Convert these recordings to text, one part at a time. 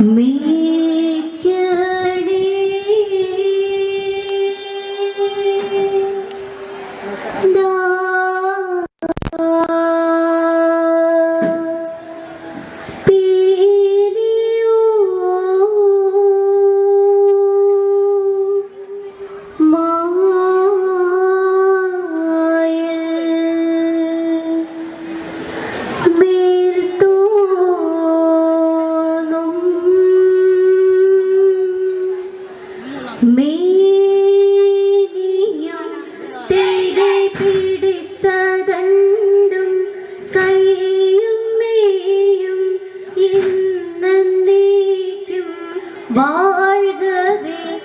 me be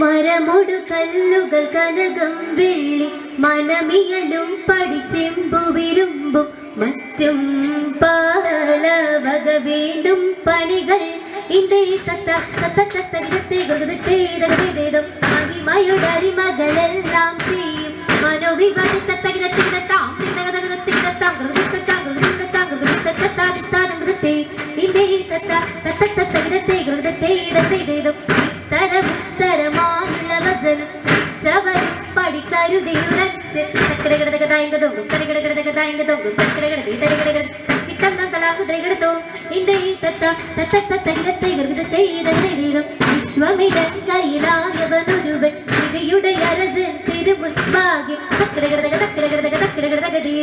മരമൊടു കല്ലുകൾ കനകം വെള്ളി മനമിയലും പഠിച്ചെമ്പുവിരുമ്പും മറ്റും പല വീണ്ടും പണികൾ ഇതേ തത്ത തത്ത തത്തരികത്തെ ഗുരുതേതേതം മഹിമയുടെ അരിമകളെല്ലാം ചെയ്യും. മനോവിവാദി തത്തകിടത്തിടത്താം തിടകടകടത്തിടത്താം ഗൃഹത്താം ഗൃഹത്താം ഗൃഹത്താം ഗൃഹത്തെ ഇതേ തത്ത തത്ത തത്തകിടത്തെ ഗുരുതേതേതം ഇത്തരം ഇത്തരമായുള്ള വചനം ചവൻ പഠിക്കരുതേ ഉറച്ച്. കടകടകടകതായങ്കതും കടകടകടകതായങ്കതും రాహుదగడతో ఇందే తత్త తత్త తత్త ఇదత్తే గర్గదత్తే ఇదత్తే దీరం விஸ்வமிடன் கையிலாயவனொருவன் திவியுடைய அரசன் திருமுன்பாகி. தக்கிடகிடக தக்கிடகிடக தக்கிடகிடகதி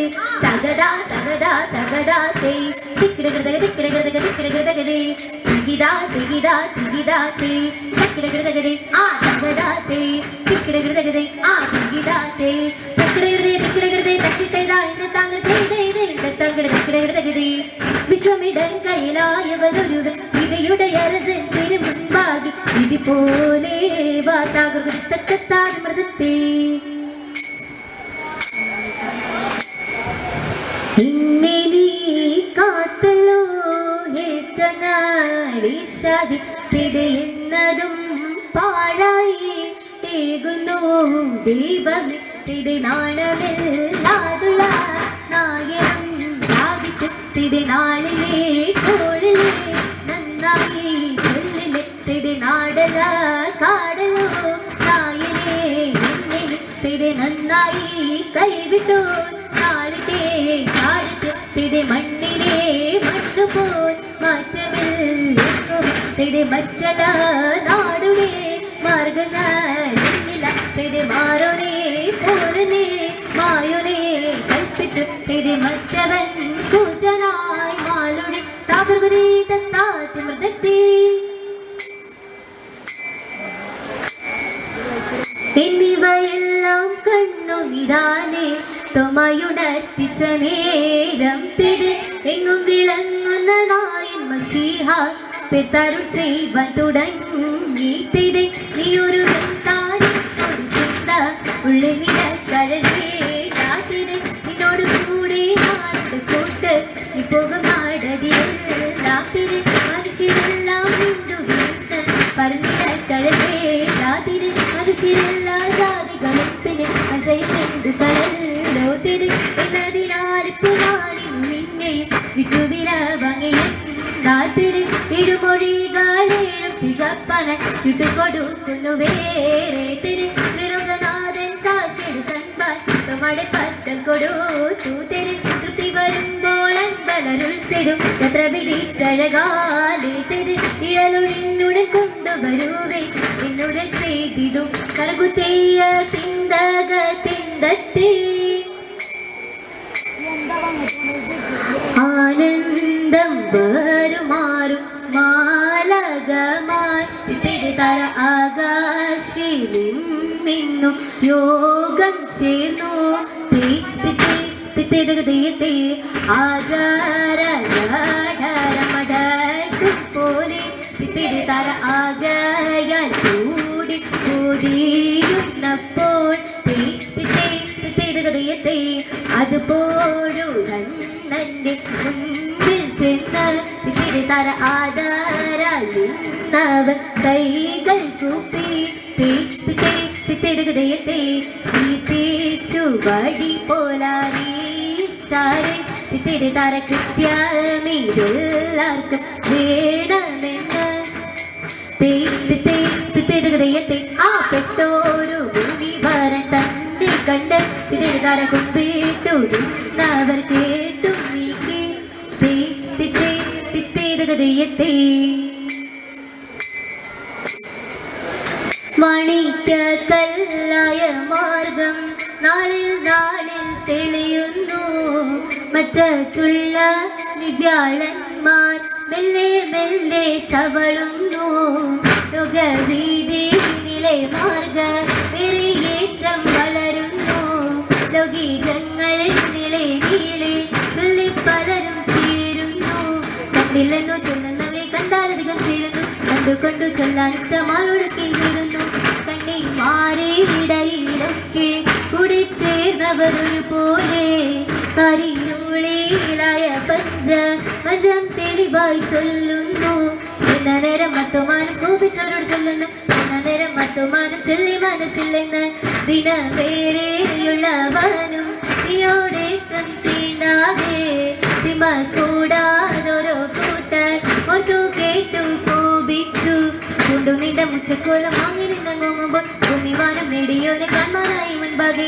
தகடா தகடா தகடா தேய். திக்கிடகிடக திக்கிடகிடக திக்கிடகிடகதி திகிதா திகிதா திகிதா தேய். தக்கிடகிடகதி ஆ தகடா தேய். അരജൻ തിരുമുൻപാകെ ഇതുപോലെ വാതാകൃതത്താൻ മൃതത്തെ ഇന്നെ നീ കാത്തല്ലോ ഏറ്റങ്ങാടിഷതിന്നതും പാഴായി ഏകുന്നു. ദീപം തിരുനാളമില്ലാതുള്ള നായകം സ്ഥാപിച്ചു തിരുനാളിലെ മണ്ണുപോൽ മാറ്റമില്ലെന്നും തിരു മറ്റല നാടുടെ മാർഗങ്ങളില്ല തിരു മാറോനെ പോലനെ മായോനെ കൽപ്പിച്ചു തിരു മറ്റവൻ കൂറ്റനായി മാളുടെ താകൃതി തത്താത്തി മൃതത്തെ എന്നിവയെല്ലാം കണ്ണുനിടാനെ തുമയുണർത്തിച്ച നേരം പിടി എങ്ങും വിളങ്ങുന്ന നായൻ മഷീഹ പിതരുൾ ചെയ്വൻ തുടങ്ങി തിരി നീ ഒരു വെന്താരി ഒരു ചിന്ത ഉള്ളിനിട കഴലേടാതിരി നിന്നോട് കൂടെ നാട് കൂട്ട് നീ പോകും നാടതിരെല്ലാത്തിരി മനുഷ്യരെല്ലാം ഹിന്ദു വീട്ട് പറഞ്ഞിട കഴലേടാതിരി മനുഷ്യരെല്ലാ ജാതികളും പിന്നെ അജയിച്ചെന്ത് കടലോ തിരി എന്നതിനാലിപ്പുനാളിൽ നിന്നെയും വിറ്റുവില ഭംഗിയും നാട്ടിരി ഇടുമൊഴികളേഴും തികപ്പന ചുട്ടുകൊടുക്കുന്നു വേറെ തിരു വിരുദ്ധനാഥൻ കാശിടു കൺപാൻ നമ്മുടെ പത്തൽ കൊടുത്തു തിരു തൃപ്തി വരുമ്പോൾ അൻപലരുൾ തിരും എത്ര പിടിച്ചഴകാലി തിരു ഇഴലൊഴിഞ്ഞുടൻ കൊണ്ടുവരുവേ എന്നുടൻ ചെയ്തിടും കറുകുത്തേയ തിന്തക തിന്തത്തേ ആനന്ദം വരുമാറും മാലകമായി തിരുതര ആകാശിലും യോഗം ചേർന്നു പോലെ തിരുതര കൂടിയിരുന്നപ്പോൾ അതുപോലും തിരുതര തവ കൈകൾ കൂപ്പി തിരുതയത്തെ ഈ തേച്ചുവടി പോലാരീച്ചാരെ തിരുതര കൃത്യമെല്ലാവർക്കും വേണമെന്ന്. തേത്ത് തേത്ത് തിരുഹൃദയത്തെ ആ പെട്ടോരു ഭൂമിഭാരൻ തന്നെ കണ്ട് തിരുതര കുമ്പിട്ടുടിന്നവർ കേട്ടു തിരുഹൃദയത്തെ മണിക്ക കല്ലായ മാർഗം നാളിൽ നാളിൽ തെളിയുന്നു. മറ്റുള്ള വിദ്യാളന്മാർ മെല്ലെ മെല്ലെ ചവളുന്നു. യുഗവീതിയിലെ മാർഗ ചേരുന്നു കണ്ടുകൊണ്ടു ചൊല്ലാൻ ഇഷ്ടമാളൊടുക്കി ചേരുന്നു കണ്ണി മാറിയിടയിലൊക്കെ കൂടി ചേർന്നവർ പോലെ കരിഞ്ഞൂളിലായ പഞ്ച മജം തെളിവായി ചൊല്ലുന്നു. എന്ന നേരം മറ്റുമാനം കോപിച്ചവരോട് ചൊല്ലുന്നു. എന്ന നേരം മറ്റുമാനം ചൊല്ലി മനസ്സില്ലെന്ന് ദിനമേറെയുള്ളവനും നീയോടെ തീണ്ടാതെ തിമ നിന്റെ മുച്ചക്കോലം വാങ്ങി നിന്നങ്ങുമ്പോൾ ഭൂമിവാനം നേടിയോനെ കാണാനായി മുൻപാകെ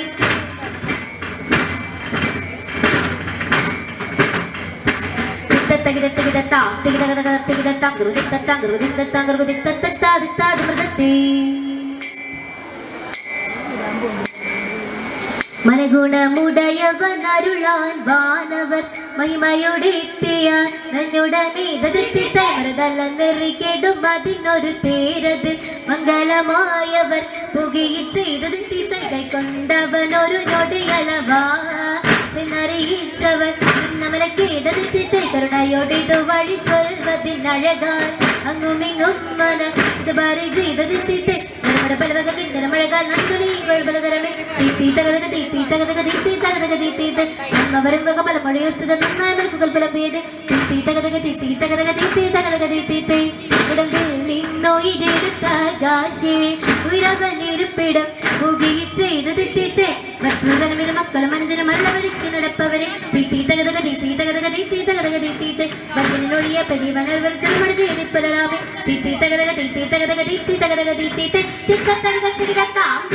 തിത്തത്തകിടത്തകിടത്താം തികിടകതകത്തികിടത്താം ഗൃതിത്തത്താം ഗൃതിത്തത്താം ഗൃതിത്തത്താതിത്താതിമൃതത്തേ മനഗുണമുടയവൻ അരുളാൻ വാനവർ മഹിമയോടെ എത്തിയ നന്നുടനെ മൃതല്ലെറിക്കെടും അതിനൊരു തേരത് മംഗളമായവർ പുകയിൽ ചെയ്തത് കൈക്കൊണ്ടവൻ ഒരു ഞൊടിയളവാ എന്നറിയിച്ചവൻ നമ്മളെ കരുണയോടെ ഇത് വഴി കൊൽവതിനഴകാൻ അങ്ങുമിങ്ങും മന ഇത് ബാരി ചെയ്തതിത്തെ നമ്മുടെ ബലവക കിണ്ടന മഴകാൽ നന്ദുണി ബലതരമേ തീത്തി തകതക തീത്തി തകതക തീത്തി തകതക തീത്തി നമ്മ വരുമ്പക പലമഴയൊത്തുക നന്നായ മൽക്കുകൾ തീത്തി തകതക തീത്തി തകതക തീത്തി തകതക തീത്തി ഇടമ്പിൽ നിന്നോ ഇതെടുത്ത കാശേ ഉയരവനിരുപ്പിടം പുകയിൽ ചെയ്ത് തിത്തിത്തെ വച്ചുതനവിന് മക്കളും മനസ്സിന് തകതക തകതക തകതക തീത്തി വരവിനൊഴിയ പെരിവനർ വെറുതെ തീനിപ്പലാമേ തീത്തി തകതക തീത്തി